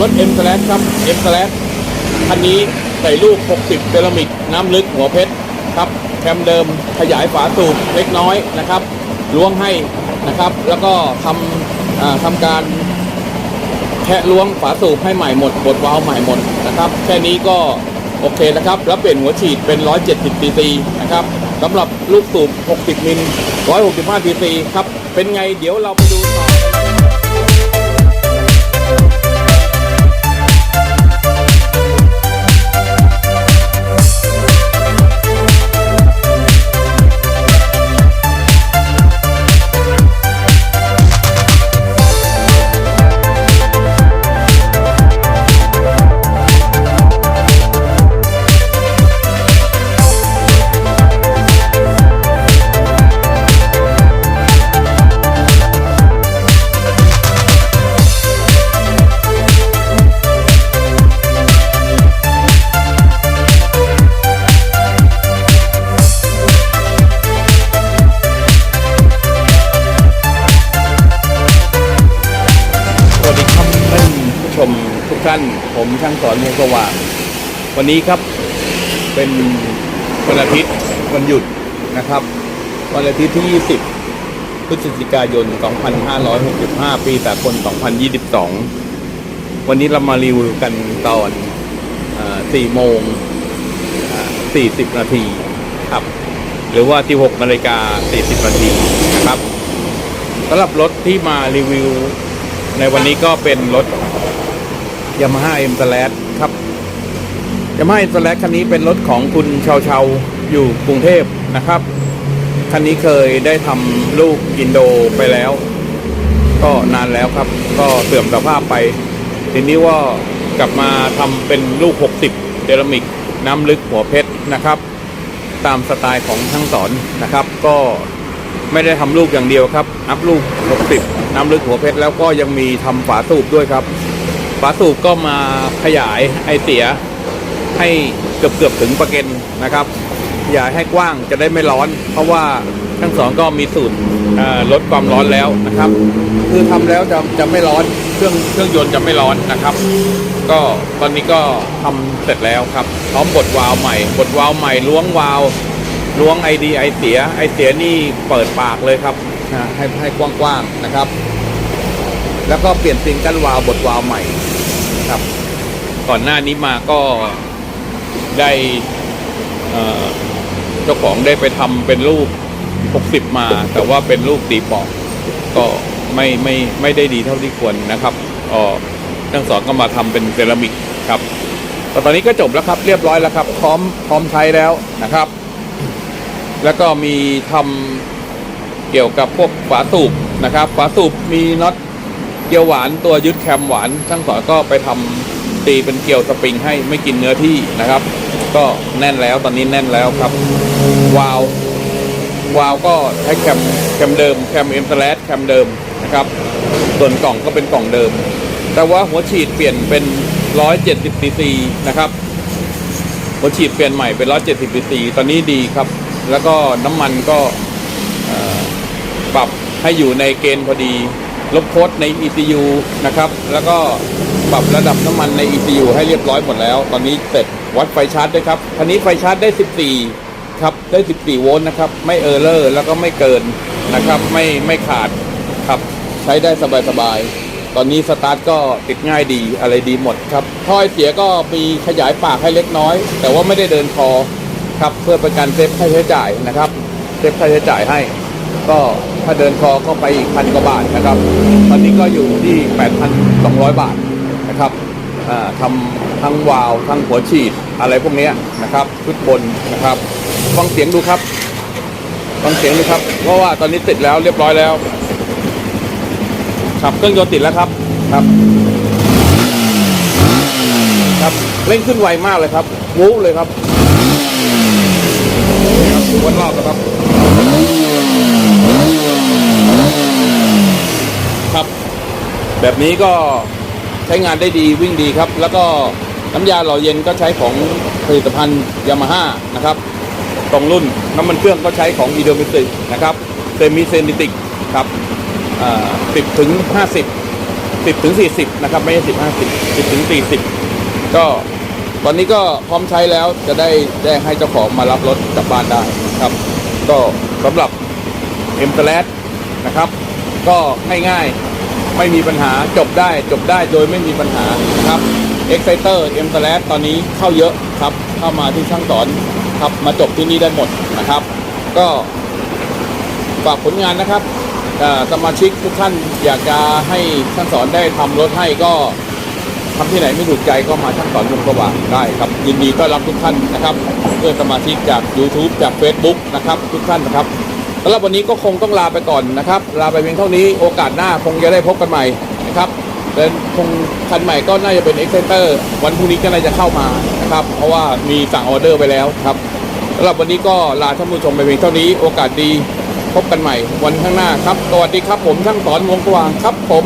รถ M s l a s ครับ M s l a s คันนี้ใส่ลูก 60เซรามิกน้ำลึกหัวเพชรครับแคมเดิมขยายฝาสูบเล็กน้อยนะครับล้วงให้นะครับ แล้วก็ทำทำการแคะล้วงฝาสูบให้ใหม่หมดบดวาล์วใหม่หมดนะครับ แค่นี้ก็โอเคนะครับ แล้วเปลี่ยนหัวฉีดเป็น 170 cc นะครับสำหรับลูกสูบ 60 มิล 165 cc ครับ เป็นไงเดี๋ยวเราไปดูต่อ กท่าน ผมช่างสอนเมืองสว่าง วันนี้ครับเป็นวันอาทิตย์วันหยุดนะครับวันอาทิตย์ที่ 20 พฤศจิกายน 2565 ปีสากล 2022 วันนี้เรามารีวิวกันตอนอ4โมง 40 นาทีครับ หรือว่าที่6นาฬิกา 40 นาทีนะครับสำหรับรถที่มารีวิว ในวันนี้ก็เป็นรถ Yamaha M s l a s ครับ Yamaha M s l a s คันนี้เป็นรถของคุณชาวชาวอยู่กรุงเทพนะครับ คันนี้เคยได้ทำลูกอินโดไปแล้ว ก็นานแล้วครับ ก็เสื่อมสภาพไป ทีนี้ว่ากลับมาทำเป็นลูก 60เดรมิก น้ำลึกหัวเพชรนะครับ ตามสไตล์ของช่างสอนนะครับ ก็ไม่ได้ทำลูกอย่างเดียวครับ อัพลูก60น้ำลึกหัวเพชรแล้วก็ยังมีทำฝาสูบด้วยครับ ฝาสูบก็มาขยายไอเสียให้เกือบเกือบๆถึงประเก็นนะครับขยายให้กว้างจะได้ไม่ร้อน เพราะว่าทั้งสองก็มีสูตรลดความร้อนแล้วนะครับ คือทำแล้วจะจะไม่ร้อนเครื่องเครื่องยนต์จะไม่ร้อนนะครับ ก็ตอนนี้ก็ทำเสร็จแล้วครับพร้อมบดวาล์วใหม่บดวาล์วใหม่ล้วงวาล์วล้วงไอดีไอเสียไอเสียนี่เปิดปากเลยครับให้ให้กว้างๆนะครับ แล้วก็เปลี่ยนซิงกันวาล์วบดวาล์วใหม่ ครับ ก่อนหน้านี้มาก็ได้เจ้าของได้ไปทำเป็นรูป 60 มา แต่ว่าเป็นรูปตีปอกก็ไม่ไม่ไม่ได้ดีเท่าที่ควรนะครับอ๋อทั้งสองก็มาทำเป็นเซรามิกครับแต่ตอนนี้ก็จบแล้วครับ เรียบร้อยแล้วครับ พร้อมพร้อมใช้แล้วนะครับ แล้วก็มีทำเกี่ยวกับพวกฝาสูบนะครับ ฝาสูบมีน็อต เกลียวหวานตัวยึดแคมหวานช่างสอนก็ไปทำตีเป็นเกลียวสปริงให้ไม่กินเนื้อที่นะครับ ก็แน่นแล้วตอนนี้แน่นแล้วครับวาลววาล์วก็ใช้แคมแคมเดิมแคมเอ็มสแลแคมเดิมนะครับ ส่วนกล่องก็เป็นกล่องเดิม แต่ว่าหัวฉีดเปลี่ยนเป็น 170ซีซีนะครับหัวฉีดเปลี่ยนใหม่เป็น 170ซีซีตอนนี้ดีครับ แล้วก็น้ำมันก็ปรับให้อยู่ในเกณฑ์พอดี ลบโค้ดใน ECU นะครับ แล้วก็ปรับระดับน้ำมันใน ECU ให้เรียบร้อยหมดแล้ว ตอนนี้เสร็จวัดไฟชาร์จด้วยครับคันนี้ไฟชาร์จได้ 14 ครับ ได้ 14 โวลต์นะครับ ไม่เออร์เลอร์แล้วก็ไม่เกินนะครับ ไม่ไม่ขาดครับ ใช้ได้สบายๆ ตอนนี้สตาร์ทก็ติดง่ายดีอะไรดีหมดครับถ้อยเสียก็มีขยายปากให้เล็กน้อย แต่ว่าไม่ได้เดินคอครับเพื่อเป็นการเซฟค่าใช้จ่ายนะครับเซฟค่าใช้จ่ายให้ ก็ ถ้าเดินคอก็ไปอีกพันกว่าบาทนะครับ ตอนนี้ก็อยู่ที่ 8,200 บาทนะครับอ่าทำทั้งวาล์วทั้งหัวฉีดอะไรพวกนี้นะครับชุดบนนะครับฟังเสียงดูครับฟังเสียงดูครับ เพราะว่าตอนนี้ติดแล้วเรียบร้อยแล้วครับเครื่องยนต์ติดแล้วครับครับ ครับเร่งขึ้นไวมากเลยครับวูบเลยครับครับวนรอบแล้วครับครับ แบบนี้ก็ใช้งานได้ดีวิ่งดีครับ แล้วก็น้ำยาหล่อเย็นก็ใช้ของผลิตภัณฑ์ยามาฮ่านะครับตรงรุ่นน้ำมันเครื่องก็ใช้ของอีโดมิสินะครับเซมิเซนิติกครับสิบถึงห้าสิบสิบถึงสี่สิบนะครับไม่ใช่สิบห้าสิบสิบถึงสี่สิบก็ตอนนี้ก็พร้อมใช้แล้วจะได้แจ้งให้เจ้าของมารับรถกลับบ้านได้ครับ ก็สำหรับเอ็ม l นะครับ ก็ง่ายๆ ไม่มีปัญหาจบได้จบได้โดยไม่มีปัญหานะครับ Exciter M ตอนนี้เข้าเยอะครับ เข้ามาที่ช่างสอนครับมาจบที่นี่ได้หมดนะครับ ก็ฝากผลงานนะครับสมาชิกทุกท่านอยากจะให้ช่างสอนได้ทำรถให้ก็ทำที่ไหนไม่ถูกใจก็มาช่างสอนวงสว่างได้ครับ ยินดีต้อนรับทุกท่านนะครับเพื่อนสมาชิกจาก YouTube จาก Facebook นะครับ ทุกท่านนะครับ สำหรับวันนี้ก็คงต้องลาไปก่อนนะครับ ลาไปเพียงเท่านี้โอกาสหน้าคงจะได้พบกันใหม่นะครับเดินคงคันใหม่ก็น่าจะเป็น Exciter วันพรุ่งนี้ก็น่าจะเข้ามานะครับ เพราะว่ามีสั่งออเดอร์ไปแล้วครับสำหรับวันนี้ก็ลาท่านผู้ชมไปเพียงเท่านี้ โอกาสดีพบกันใหม่วันข้างหน้าครับสวัสดีครับผมช่างสอนวงกว่างครับผม